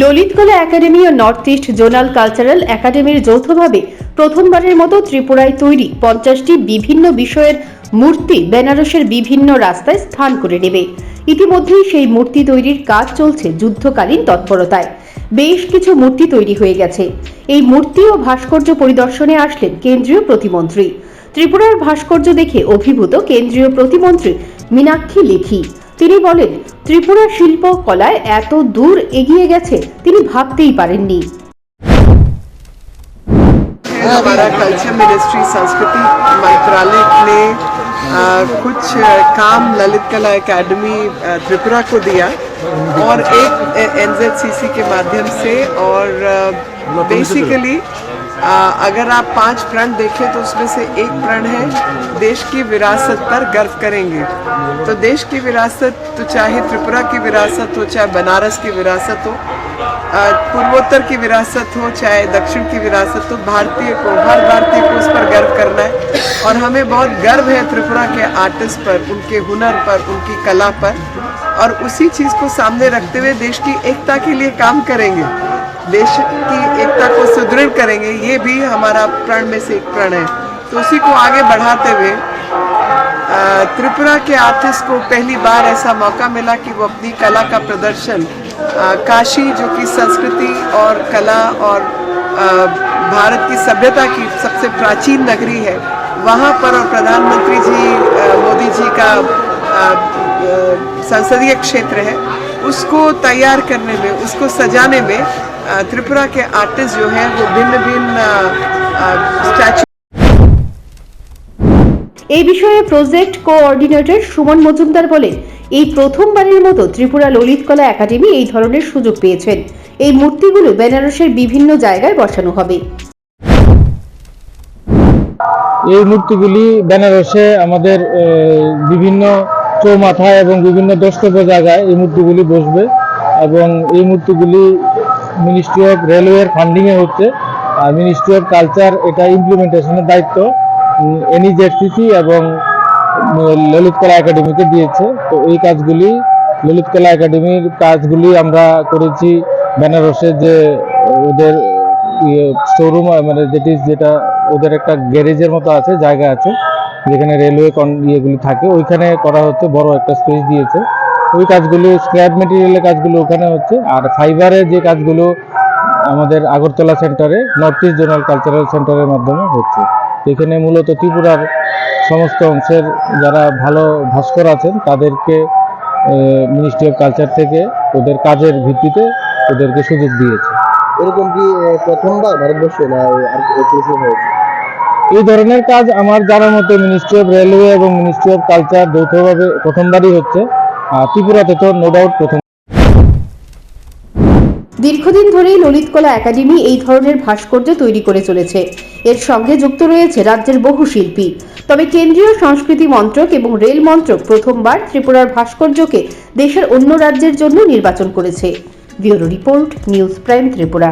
ললিতকলা academy ও north east zonal cultural একাডেমির যৌথভাবে প্রথমবারের মতো ত্রিপুরায় তৈরি পঞ্চাশটি বিভিন্ন বিষয়ের মূর্তি বেনারসের বিভিন্ন রাস্তায় স্থান করে নেবে। ইতিমধ্যেই সেই মূর্তি তৈরির কাজ চলছে যুদ্ধকালীন তৎপরতায়। বেশ কিছু মূর্তি তৈরি হয়ে গেছে। এই মূর্তি ও ভাস্কর্য পরিদর্শনে আসলেন কেন্দ্রীয় প্রতিমন্ত্রী। ত্রিপুরার ভাস্কর্য দেখে অভিভূত কেন্দ্রীয় প্রতিমন্ত্রী মীনাক্ষী লেখি। তিনি বলেন ত্রিপুরা শিল্প কলায় এত দূর এগিয়ে গেছে তিনি ভাবতেই পারেননি हमारा कल्चर मिनिस्ट्री संस्कृति मंत्रालय ने अ, कुछ अ, काम ललित कला एकेडमी अ, त्रिपुरा को दिया और एक एनजेडसीसी के माध्यम से और बेसिकली अगर आप पाँच प्रण देखें तो उसमें से एक प्रण है, देश की विरासत पर गर्व करेंगे। तो देश की विरासत तो चाहे त्रिपुरा की विरासत हो, चाहे बनारस की विरासत हो पूर्वोत्तर की विरासत हो, चाहे दक्षिण की विरासत हो, भारतीय को, हर भारतीय को उस पर गर्व करना है। और हमें बहुत गर्व है त्रिपुरा के आर्टिस्ट पर, उनके हुनर पर, उनकी कला पर। और उसी चीज़ को सामने रखते हुए देश की एकता के लिए काम करेंगे। देश की एकता को सुदृढ़ करेंगे ये भी हमारा प्रण में से एक प्रण है। तो उसी को आगे बढ़ाते हुए त्रिपुरा के आर्टिस्ट को पहली बार ऐसा मौका मिला कि वो अपनी कला का प्रदर्शन अ, काशी जो कि संस्कृति और कला और अ, भारत की सभ्यता की सबसे प्राचीन नगरी है वहाँ पर और प्रधानमंत्री जी मोदी जी का संसदीय क्षेत्र है। उसको तैयार करने में उसको सजाने में अ, त्रिपुरा के आर्टिस्ट जो हैं वो भिन्न भिन्न स्टैचू এই বিষয়ে প্রজেক্ট কোঅর্ডিনেটর সুমন মজুমদার বলেন এই প্রথমবারের মতো ত্রিপুরা ললিতকলা একাডেমি এই ধরনের সুযোগ পেয়েছেন এই মূর্তিগুলো বেনারসের বিভিন্ন জায়গায় বসানো হবে এই মূর্তিগুলি বেনারসে আমাদের আহ, বিভিন্ন চৌমাথায় এবং বিভিন্ন দ্রষ্টব্য জায়গায় এই মূর্তিগুলি বসবে এবং এই মূর্তিগুলি মিনিস্ট্রি অফ রেলওয়ের ফান্ডিংয়ে হচ্ছে। আর মিনিস্ট্রি অফ কালচার এটা ইমপ্লিমেন্টেশনের দায়িত্ব। এনইজেডসিসি এবং উম, ললিতকলা একাডেমিকে দিয়েছে। তো এই কাজগুলি ললিতকলা একাডেমির কাজগুলি আমরা করেছি বেনারসে যে ওদের শোরুম মানে যেটি যেটা ওদের একটা গ্যারেজের মতো আছে জায়গা আছে। যেখানে রেলওয়ে ইয়েগুলি থাকে, ওইখানে করা হচ্ছে, বড় একটা স্পেস দিয়েছে। ওই কাজগুলো স্ক্র্যাপ মেটেরিয়ালের কাজগুলো ওখানে হচ্ছে। আর ফাইবারের যে কাজগুলো আমাদের আগরতলা সেন্টারে নর্থ ইস্ট জোনাল কালচারাল সেন্টারের মাধ্যমে হচ্ছে। এখানে মূলত ত্রিপুরার সমস্ত অংশের যারা ভালো ভাস্কর আছেন, তাদেরকে মিনিস্ট্রি অফ কালচার থেকে ওদের কাজের ভিত্তিতে ওদেরকে সুযোগ দিয়েছে। এরকম কি প্রথমবার ভারতবর্ষে, না, আর হয়েছে? এই ধরনের কাজ আমার জানার মতে মিনিস্ট্রি অফ রেলওয়ে এবং মিনিস্ট্রি অফ কালচার যৌথভাবে প্রথমবারই হচ্ছে। ত্রিপুরাতে তো নো ডাউট প্রথম দীর্ঘদিন ধরেই ললিতকলা একাডেমি এই ধরনের ভাস্কর্য তৈরি করে চলেছে। এর সঙ্গে যুক্ত রয়েছে রাজ্যের বহু শিল্পী। তবে কেন্দ্রীয় সংস্কৃতি মন্ত্রক এবং রেল মন্ত্রক প্রথমবার ত্রিপুরার ভাস্কর্যকে দেশের অন্য রাজ্যের জন্য নির্বাচন করেছে। Bureau report, news prime Tripura.